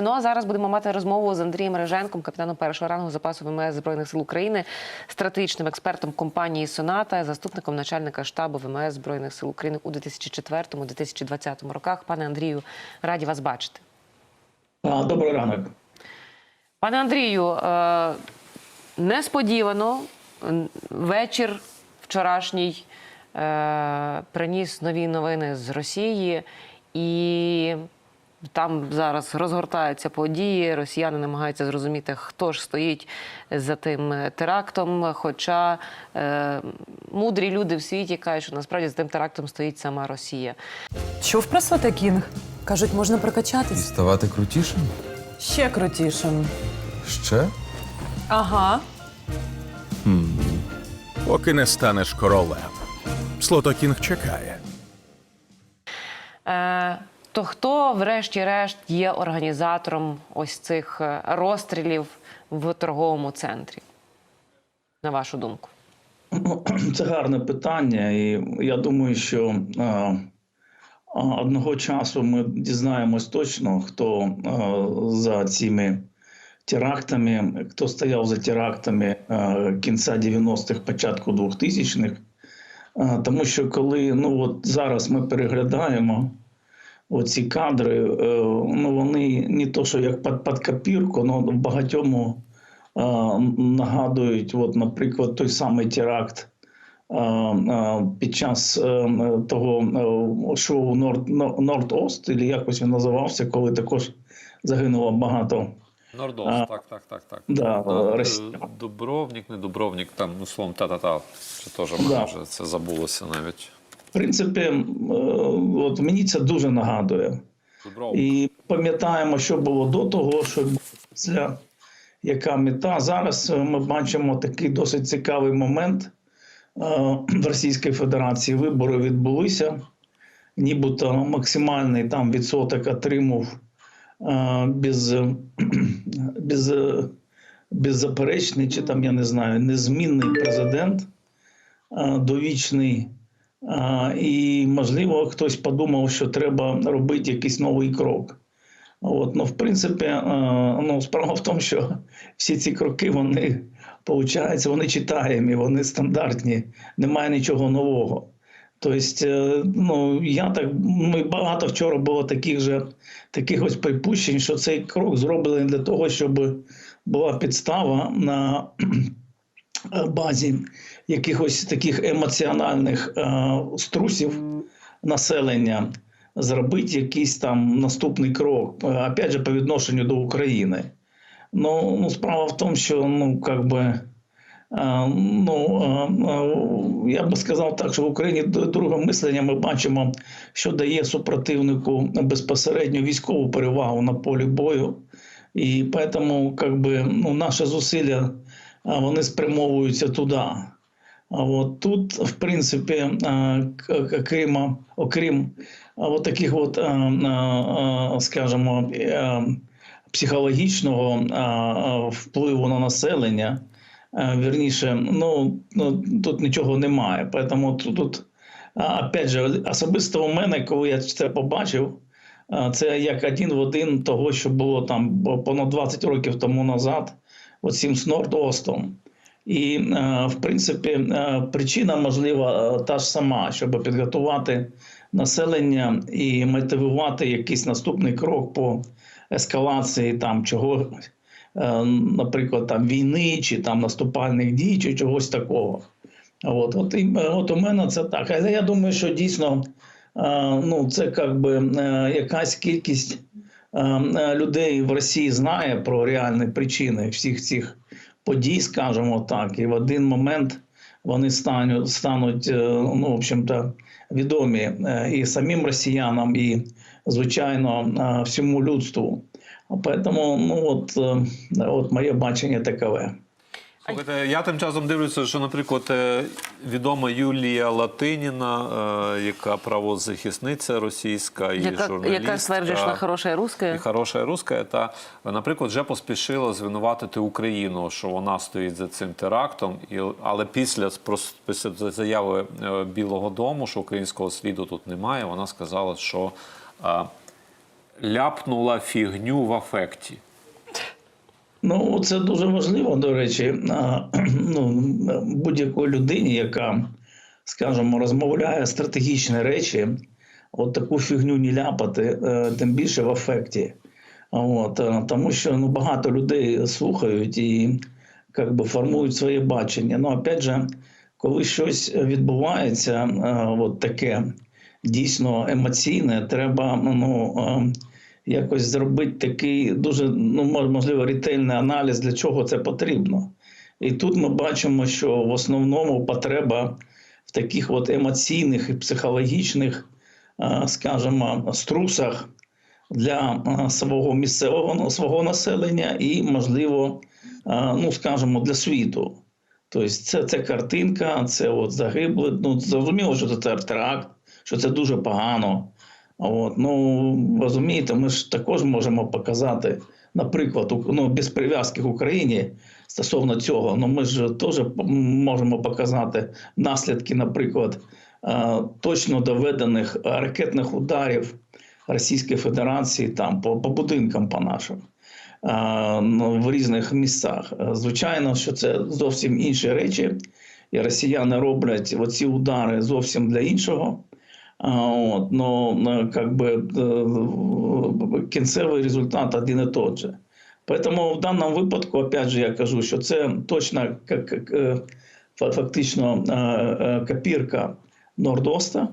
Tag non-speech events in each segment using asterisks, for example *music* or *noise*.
Ну а зараз будемо мати розмову з Андрієм Реженком, капітаном першого рангу запасу ВМС Збройних сил України, стратегічним експертом компанії Соната, заступником начальника штабу ВМС Збройних сил України у 2004-2020 роках. Пане Андрію, раді вас бачити. Добрий ранок. Пане Андрію, е, несподівано вечір вчорашній е, приніс нові новини з Росії, і там зараз розгортаються події. Росіяни намагаються зрозуміти, хто ж стоїть за тим терактом. Хоча е, мудрі люди в світі кажуть, що насправді за тим терактом стоїть сама Росія. Чув про Свете Кажуть, можна прокачатись. Ставати крутішим? Ще крутішим. Ще? Ага. поки не станеш королем. Слотокінг чекає. Е, то хто, врешті-решт, є організатором ось цих е, розстрілів в торговому центрі? На вашу думку? *clears throat* Це гарне питання, і я думаю, що а, одного часу ми дізнаємось точно, хто а, за цими терактами, хто стояв за терактами кінця 90-х, початку 2000-х. А, Тому що коли ну от зараз ми переглядаємо оці кадри, е, ну вони не то, що як під, під копірку, але в багатьому е, нагадують, от, наприклад, той самий теракт е, під час того шоу Норд, Норд-Ост, і якось він називався, коли також загинуло багато. Нордос, А, так, так, так, так. да, Дубровник, не Дубровник, там, ну, словом, та-та-та. Це теж Да. вже це забулося навіть. В принципі, е, от мені це дуже нагадує. І пам'ятаємо, що було до того, що було після яка мета. Зараз е, ми бачимо такий досить цікавий момент е, в Російській Федерації. Вибори відбулися, нібито максимальний там відсоток отримав без, *clears throat* без, беззаперечний, чи там, я не знаю, незмінний президент, довічний. І, можливо, хтось подумав, що треба робити якийсь новий крок. От, ну, в принципі, ну, справа в тому, що всі ці кроки, вони, виходить, вони читаємі, вони стандартні, немає нічого нового. Тобто, е, ну, я так, ми багато вчора було таких же таких ось припущень, що цей крок зроблений для того, щоб була підстава на базі якихось таких емоціональних е, струсів населення зробити якийсь там наступний крок, е, опять же, по відношенню до України. Ну, ну справа в тому, що ну, как би, е, ну, е, е, я би сказав так, що в Україні друге мислення ми бачимо, що дає супротивнику безпосередньо військову перевагу на полі бою. І тому, как би, ну, наші зусилля вони спрямовуються туди. А от тут, в принципі, а, к- к- окрім, окрім от таких от, скажімо, е, психологічного впливу на населення, вірніше, ну, ну тут нічого немає. Тому тут опять же, особисто у мене, коли я це побачив, це як один в один того, що було там понад 20 років тому назад, оцим з Норд-Остом. І, е, в принципі, е, причина можлива е, та ж сама, щоб підготувати населення і мотивувати якийсь наступний крок по ескалації там чого, наприклад, там війни чи там наступальних дій, чи чогось такого. От, от, і, от у мене це так. Але я думаю, що дійсно ну, це як би е, якась кількість людей в Росії знає про реальні причини всіх цих подій, скажімо так, і в один момент вони стануть, стануть е, ну, в общем-то, відомі е, і самим росіянам, і, звичайно, е, всьому людству. Тому ну, от, е, от моє бачення такове. Слухайте, я тим часом дивлюся, що, наприклад, е, відома Юлія Латиніна, е, яка правозахисниця російська і Яка, журналістка. яка стверджує, що хороша і руска? хороша руска, та наприклад, вже поспішила звинуватити Україну, що вона стоїть за цим терактом, і але після після заяви е, Білого Дому, що українського сліду тут немає, вона сказала, що. е, ляпнула фігню в афекті. Ну, це дуже важливо, до речі, *clears throat* ну, будь-якої людині, яка, скажімо, розмовляє стратегічні речі, от таку фігню не ляпати, е, тим більше в афекті. От, е, тому що ну, багато людей слухають і как би, формують своє бачення. Ну, опять же, коли щось відбувається, е, от таке дійсно емоційне, треба ну, якось зробити такий дуже ну, можливо ретельний аналіз, для чого це потрібно. І тут ми бачимо, що в основному потреба в таких от емоційних і психологічних, скажімо, струсах для свого місцевого свого населення і, можливо, ну скажімо, для світу. Тобто, це, це картинка, це от загиблі. Ну, зрозуміло, що це теракт, що це дуже погано. От, ну, розумієте, ми ж також можемо показати, наприклад, ну, без прив'язки в Україні стосовно цього, ну ми ж теж можемо показати наслідки, наприклад, е, точно доведених ракетних ударів Російської Федерації там по, по будинкам по нашим. е, ну, В різних місцях. Е, Звичайно, що це зовсім інші речі, і росіяни роблять оці удари зовсім для іншого. А, От, но ну, как бы э, кінцевий результат один і тот же. Поэтому в даному випадку, опять же, я кажу, що це точно як, як, е, фа- фактично е, е, копірка Нордоста.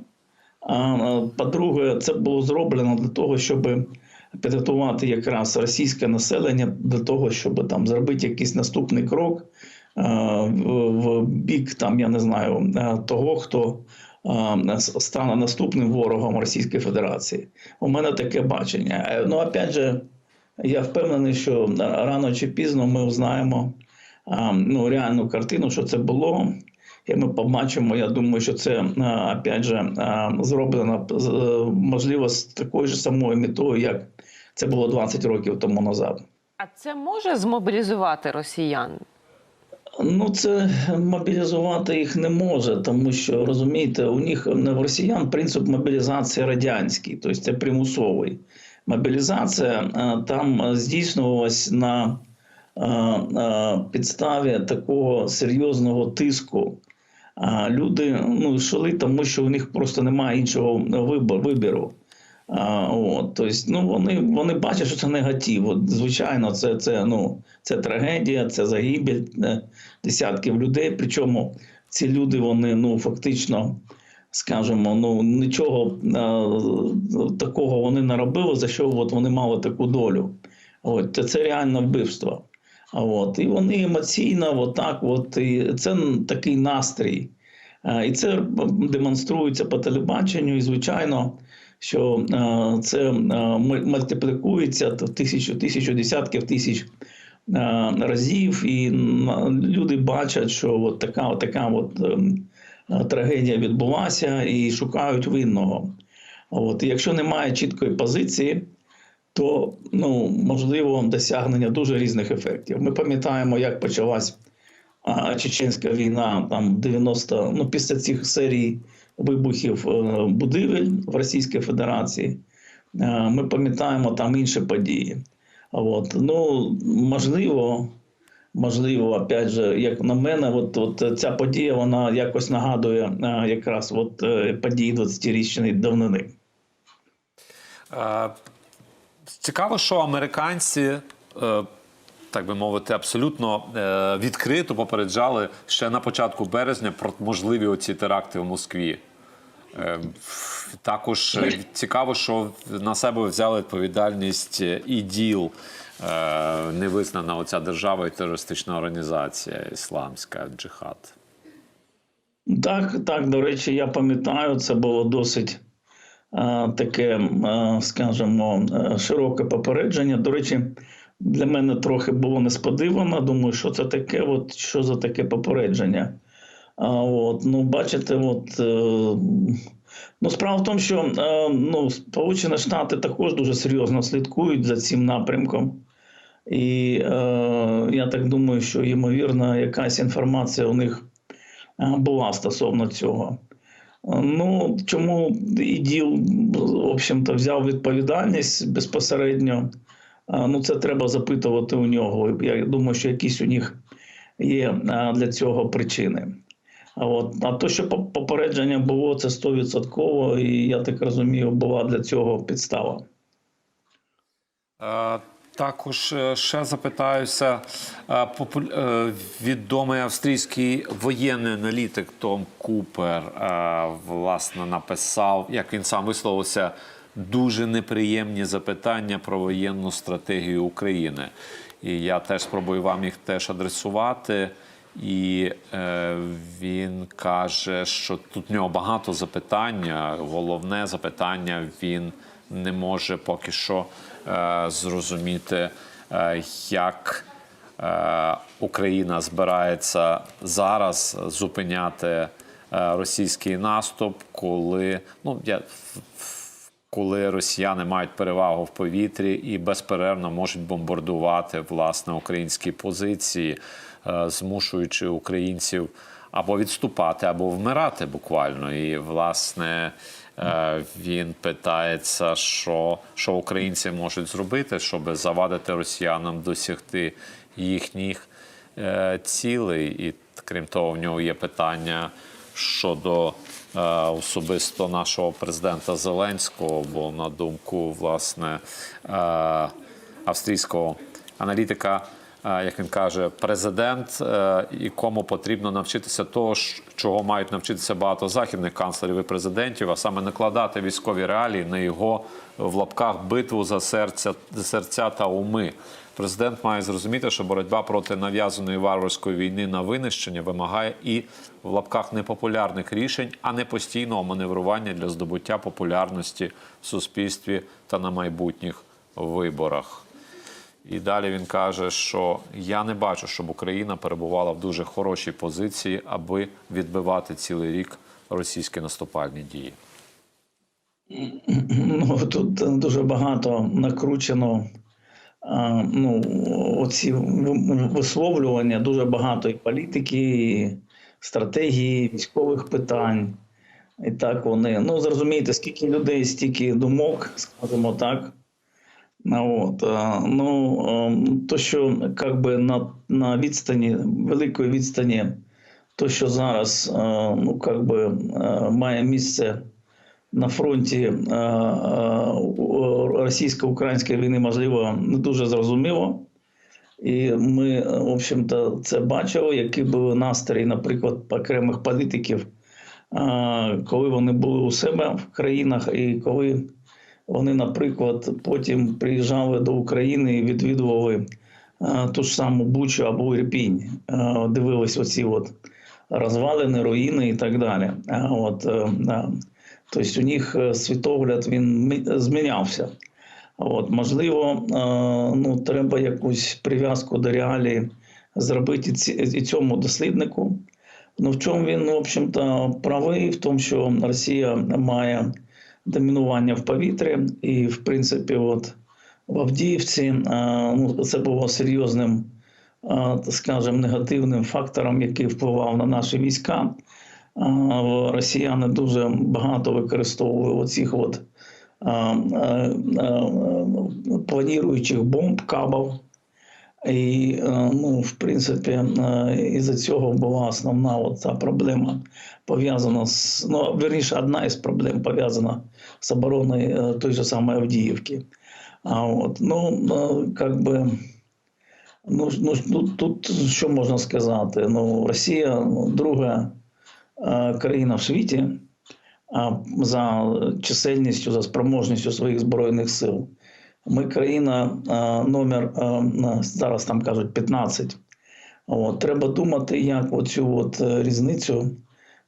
А е, по-друге, це було зроблено для того, щоб підготувати якраз російське населення для того, щоб там зробити якийсь наступний крок е, в, в бік там, я не знаю, е, того, хто е, стане наступним ворогом Російської Федерації. У мене таке бачення. Е, Ну, опять же, я впевнений, що рано чи пізно ми узнаємо ну, реальну картину, що це було. І ми побачимо, я думаю, що це а, опять же зроблено е, можливо з такою ж самою метою, як це було 20 років тому назад. А це може змобілізувати росіян? Ну, це мобілізувати їх не може, тому що розумієте, у них в росіян принцип мобілізації радянський, тобто це примусовий. Мобілізація е, там е, здійснювалась на е, е, підставі такого серйозного тиску. Люди ну, йшли, тому що у них просто немає іншого вибору. А, от, тобто, ну, вони, вони бачать, що це негатив. От, звичайно, це, це, ну, це трагедія, це загибель е, десятків людей. Причому ці люди, вони ну, фактично, скажімо, ну, нічого е, такого вони не робили, за що от, вони мали таку долю. От, це, це реально вбивство. А От, і вони емоційно, отак, от, і це такий настрій. Е, І це демонструється по телебаченню, і звичайно, що е, це е, мультиплікується в тисячу, тисячу десятків тисяч е, разів, і люди бачать, що от така, от така от, трагедія відбулася і шукають винного. От, якщо немає чіткої позиції, то ну, можливо досягнення дуже різних ефектів. Ми пам'ятаємо, як почалась чеченська війна там 90, ну, після цих серій вибухів е, будівель в Російській Федерації. Е, Ми пам'ятаємо там інші події. От. Ну, можливо, можливо, опять же, як на мене, от, от ця подія вона якось нагадує е, якраз от, події 20-річної давнини. Цікаво, що американці, так би мовити, абсолютно е, відкрито попереджали ще на початку березня про можливі оці теракти в Москві. Е, Також е, цікаво, що на себе взяли відповідальність і ДІЛ, невизнана оця держава і терористична організація Ісламська джихад. Так, так, до речі, я пам'ятаю, це було досить таке, скажімо, широке попередження. До речі, для мене трохи було несподівано. Думаю, що це таке, от, що за таке попередження. А, от, ну, бачите, от, е, ну, справа в тому, що е, ну, Сполучені Штати також дуже серйозно слідкують за цим напрямком. І е, я так думаю, що ймовірно, якась інформація у них е, була стосовно цього. Ну, чому іділ, в общем-то, взяв відповідальність безпосередньо? Ну, це треба запитувати у нього. Я думаю, що якісь у них є для цього причини. От а то, що поп- попередження було, це 100%, і я так розумію, була для цього підстава. Е, Також е, ще запитаюся. е, Відомий австрійський воєнний аналітик Том Купер власне написав, як він сам висловився, дуже неприємні запитання про воєнну стратегію України. І я теж спробую вам їх теж адресувати. І е, він каже, що тут в нього багато запитань. Головне запитання він не може поки що е, зрозуміти, е, як е, Україна збирається зараз зупиняти е, російський наступ, коли ну я коли росіяни мають перевагу в повітрі і безперервно можуть бомбардувати власне українські позиції, е, змушуючи українців або відступати, або вмирати буквально. І власне е, він питається, що, що українці можуть зробити, щоб завадити росіянам досягти їхніх е, цілей. І крім того, в нього є питання щодо особисто нашого президента Зеленського, бо на думку власне е, австрійського аналітика, е, як він каже, президент, е, якому потрібно навчитися того, чого мають навчитися багато західних канцлерів і президентів, а саме накладати військові реалії на його в лапках битву за серця, серця та уми. Президент має зрозуміти, що боротьба проти нав'язаної варварської війни на винищення вимагає і в лапках непопулярних рішень, а не постійного маневрування для здобуття популярності в суспільстві та на майбутніх виборах. І далі він каже, що я не бачу, щоб Україна перебувала в дуже хорошій позиції, аби відбивати цілий рік російські наступальні дії. Ну, тут дуже багато накручено. Ну, оці висловлювання, дуже багато і політики, і стратегії, військових питань. І так вони. Ну, зрозумієте, скільки людей, стільки думок, скажімо так. Ну, От, ну, то, що как би, на, на відстані, великої відстані, то, що зараз ну, как би, має місце на фронті е, е, російсько-української війни, можливо, не дуже зрозуміло. І ми, в общем-то, це бачили, які були настрої, наприклад, окремих політиків, е, коли вони були у себе в країнах, і коли вони, наприклад, потім приїжджали до України і відвідували ту ж саму Бучу або Ірпінь, дивились оці от розвалини, руїни і так далі. От, тобто у них е, світогляд він змінявся. От, можливо, е, ну, треба якусь прив'язку до реалії зробити і цьому досліднику. Ну, в чому він, в общем-то, правий, в тому, що Росія має домінування в повітрі, і, в принципі, от в Авдіївці е, ну, це було серйозним, скажімо, негативним фактором, який впливав на наші війська. Росіяни дуже багато використовували оцих от планіруючих бомб, кабів. І, ну, в принципі, із-за цього була основна от ця проблема пов'язана з ну, верніше, одна із проблем пов'язана з обороною е, той же самої Авдіївки. А от, ну, е, как би, ну, ну, ну, тут що можна сказати? Ну, Росія ну, друга країна в світі за чисельністю, за спроможністю своїх збройних сил. Ми країна а, номер зараз там кажуть 15. От, треба думати, як оцю от е, різницю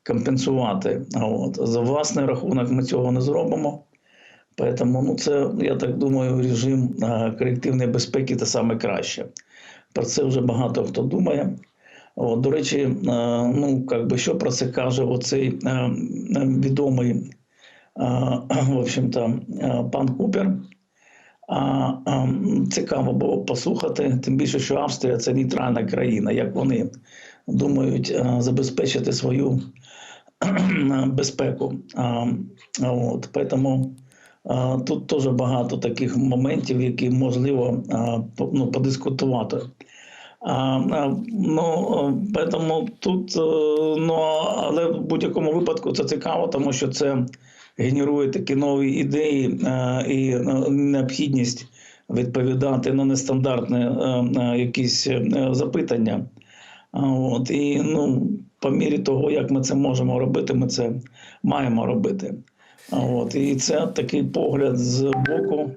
компенсувати. От, за власний рахунок ми цього не зробимо. Поэтому, ну, це, я так думаю, режим а, колективної безпеки це саме краще. Про це вже багато хто думає. От, до речі, е, ну, как би, що про це каже оцей е, е, відомий в общем-то, пан Купер. Цікаво було послухати, тим більше, що Австрія це нейтральна країна, як вони думають забезпечити свою безпеку. От, тому тут теж багато таких моментів, які можливо ну, подискутувати. Ну, е, тому тут, е, ну, але в будь-якому випадку це цікаво, тому що це генерує такі нові ідеї е, і е, необхідність відповідати на нестандартні е, е, якісь е, запитання. От, і ну, по мірі того, як ми це можемо робити, ми це маємо робити. От, і це такий погляд з боку.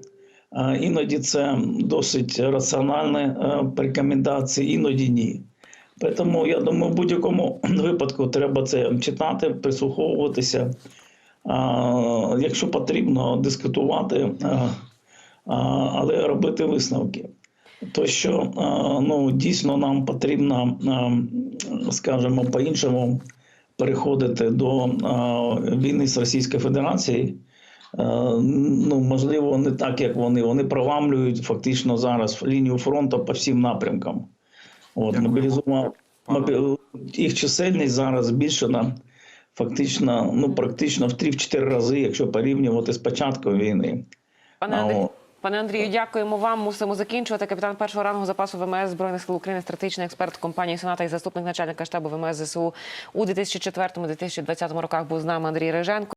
Іноді це досить раціональні е, рекомендації, іноді ні. Тому я думаю, в будь-якому *clears throat* випадку треба це читати, прислуховуватися. Якщо потрібно, дискутувати, а, але робити висновки. То, що ну, дійсно нам потрібно, скажімо, по-іншому переходити до війни з Російською Федерацією. Е, Ну, можливо, не так, як вони. Вони проламлюють фактично зараз лінію фронту по всім напрямкам. От, мобілізував, їх чисельність зараз збільшена фактично, ну, практично в 3-4 рази, якщо порівнювати з початком війни. Пане, А, Андрій, о. пане Андрію, дякуємо вам. Мусимо закінчувати. Капітан першого рангу запасу ВМС Збройних сил України, стратегічний експерт компанії Соната і заступник начальника штабу ВМС ЗСУ у 2004-2020 роках був з нами Андрій Риженко.